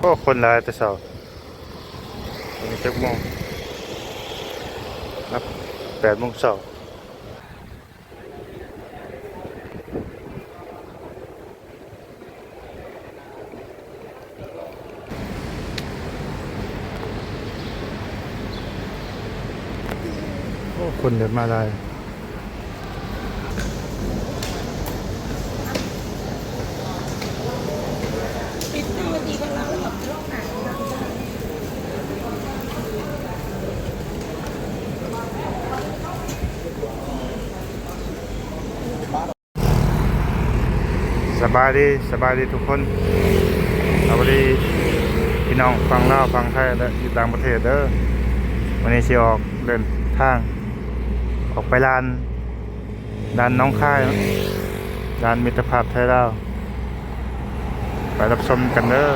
โอ้คนหลายแต่เช้าตอนนี้จักโมงนับแปดโมงเช้าโอ้คนเดินมาหลายปิดหน้าวันดีกับเราแบบโลกหนังเราได้ สบายดีสบายดีทุกคนสวัสดีพี่น้องฟังเล่าฟังไทยและอยู่ต่างประเทศเด้อวันนี้สิออกเดินทาง ออกไปลานลานน้องค่ายลานมิตรภาพไทยลาวไปรับชมกันเด้อ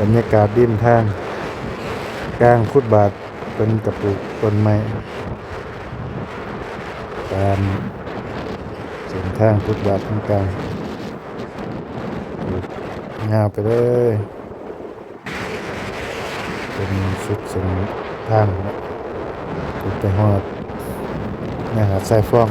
บรรยากาศดิมทางกลางฟุตบาทเป็นกระปุกต้นไม้ตาม เส้นทางฟุตบาทตรงกางยาวไปเลยเป็นสุดเส้นทางนะไปหอดนี่ยหาสายฟ้อง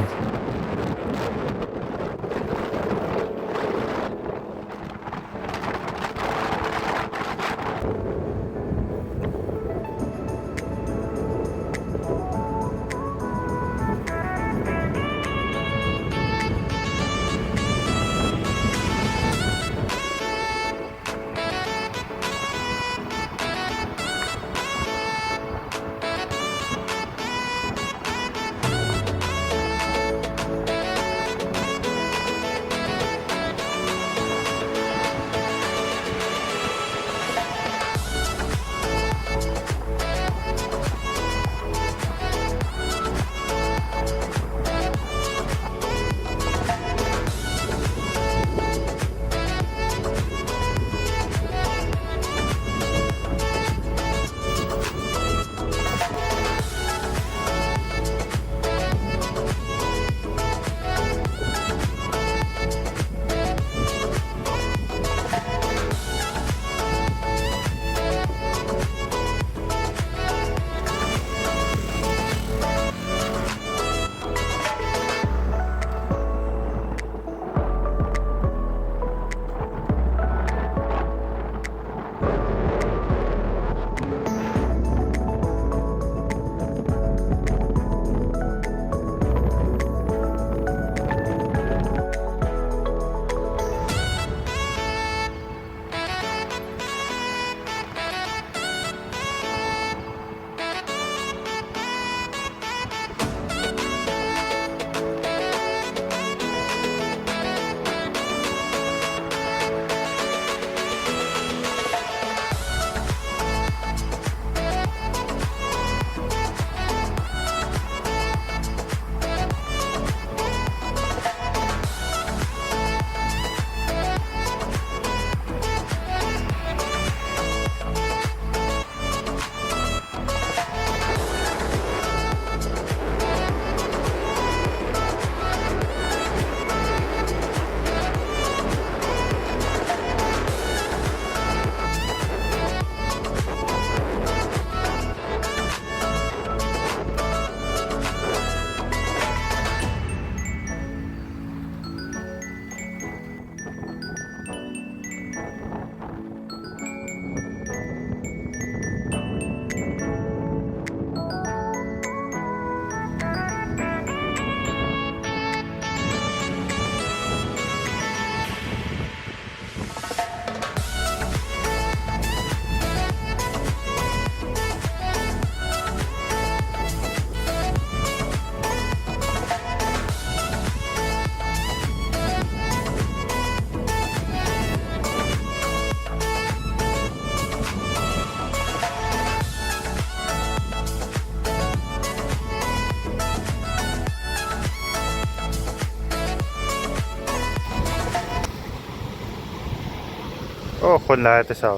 คนหลายแต่เช้า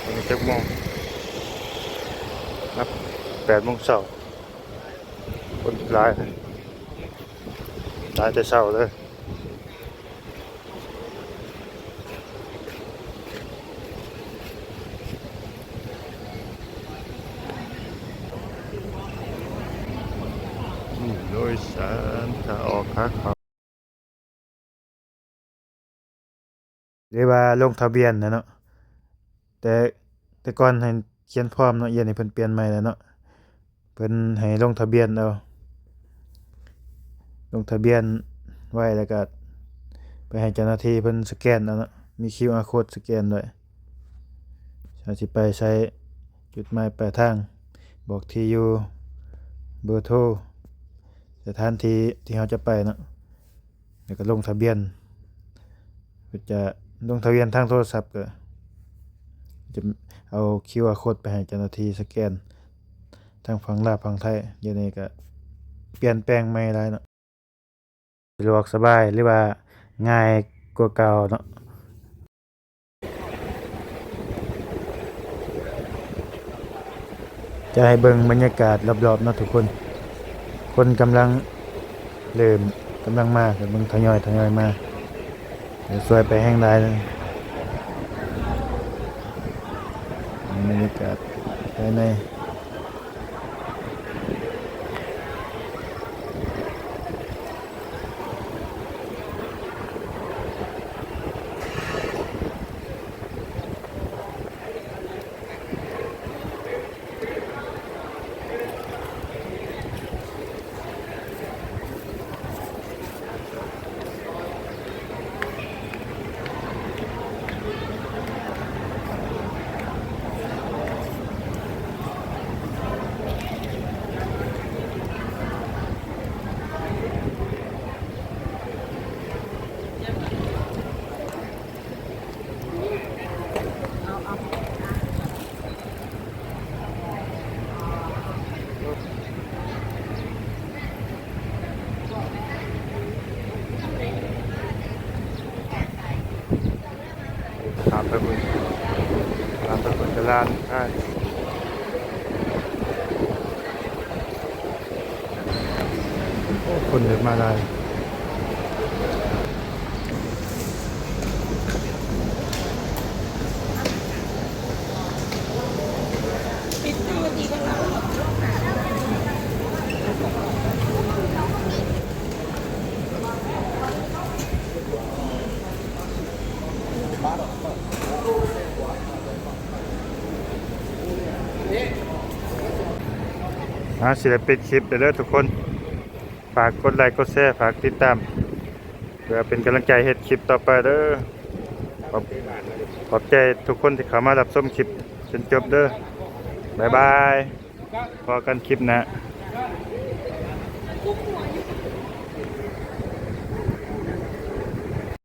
เป็นเจ็ดโมงนับแปดโมงสาวคนหลายหลายแต่เช้าเลยโดยสารจะออกค่ะ เรียว่าลงทะเบียนนะเนาะแต่แต่ก่อนให้เขียนพร้อมเนาะเย็นนี้เพิ่นเปลี่ยนใหม่แล้วเนาะเพิ่นให้ลงทะเบียนเอาลงทะเบียนไว้แล้วก็ไปให้เจ้าหน้าที่เพิ่นสแกนเอาเนาะมี QR code สแกนด้วยถ้าสิไปใช้จุดหมายปลายทาง บอกที่อยู่เบอร์โทรสถานที่ที่เราจะไปเนาะแล้วก็ลงทะเบียนก็จะ ลงทะเบียนทางโทรศัพท์ก็จะเอา QR code ไปให้เจ้าหน้าที่สแกน ทางฝั่งลาวฝั่งไทยเดี๋ยวนี้ก็เปลี่ยนแปลงใหม่หลายเนาะสะดวกสบายหรือว่าง่ายกว่าเก่าเนาะจะให้เบิ่งบรรยากาศรอบๆเนาะทุกคน คนกำลังเริ่มกำลังมาเบิ่งทยอยทยอยมา เดี๋ยวซอยไปแห้งได้เลยบรรยากาศภายใน ไปเบิ่งตามไปเบิ่งตลานใช่คนเดินมาได้ ปิดตัวดีกับเราแบบโลกหนา อ่าศิลปินคลิปเด้อทุกคน ฝากกดไลค์กดแชร์ฝากติดตาม เพื่อเป็นกำลังใจเฮ็ดคลิปต่อไปเด้อขอบขอบใจทุกคนที่เข้ามารับชมคลิปจนจบเด้อบ๊ายบายพอกันคลิปนะ